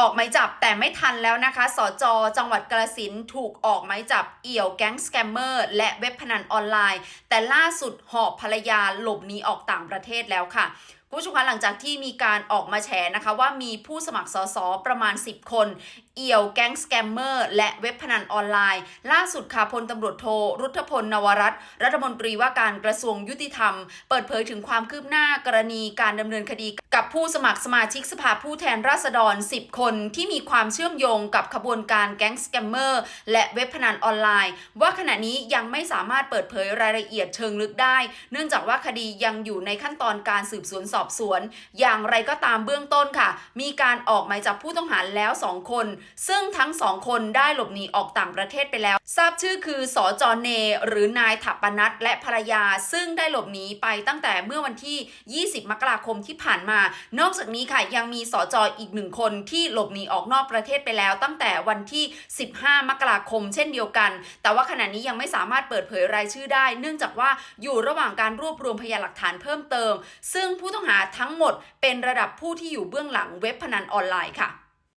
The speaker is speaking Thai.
ออกหมายจับแต่ไม่ทันแล้วนะคะ สจ จังหวัดกาฬสินถูกออกหมายจับเอี่ยวแก๊งสแกมเมอร์และเว็บพนันออนไลน์ แต่ล่าสุดหอบภรรยาหลบหนีออกต่างประเทศแล้วค่ะคุณผู้ชมคะหลังจากที่มีการออกมาแฉนะคะว่ามีผู้สมัครสสประมาณ 10 คน เอี่ยวแก๊งสแกมเมอร์และเว็บพนันออนไลน์ ล่าสุดค่ะพลตำรวจโทรุทธพลนวรัตน์รัฐมนตรีว่าการกระทรวงยุติธรรม เปิดเผยถึงความคืบหน้ากรณีการดำเนินคดี ผู้สมัครสมาชิกสภาผู้แทนราษฎร 10 คนที่มีความเชื่อมโยงกับขบวนการแก๊งสแกมเมอร์และเว็บพนันออนไลน์ ว่าขณะนี้ยังไม่สามารถเปิดเผยรายละเอียดเชิงลึกได้ เนื่องจากว่าคดียังอยู่ในขั้นตอนการสืบสวนสอบสวน อย่างไรก็ตามเบื้องต้นค่ะ มีการออกหมายจับผู้ต้องหาแล้ว 2 คน ซึ่งทั้ง 2 คนได้หลบหนีออกต่างประเทศไปแล้ว ทราบชื่อคือสอจอเน หรือนายถัปปนัทและภรรยา ซึ่งได้หลบหนีไปตั้งแต่เมื่อวันที่ 20 มกราคมที่ผ่านมานอกจากนี้ค่ะยังมีสอจออีกหนึ่งคนที่หลบหนีออกนอกประเทศไปแล้ว ตั้งแต่วันที่ 15 มกราคม เช่นเดียวกัน แต่ว่าขณะนี้ยังไม่สามารถเปิดเผยรายชื่อได้ เนื่องจากว่าอยู่ระหว่างการรวบรวมพยานหลักฐานเพิ่มเติม ซึ่งผู้ต้องหาทั้งหมดเป็นระดับผู้ที่อยู่เบื้องหลังเว็บพนันออนไลน์ค่ะ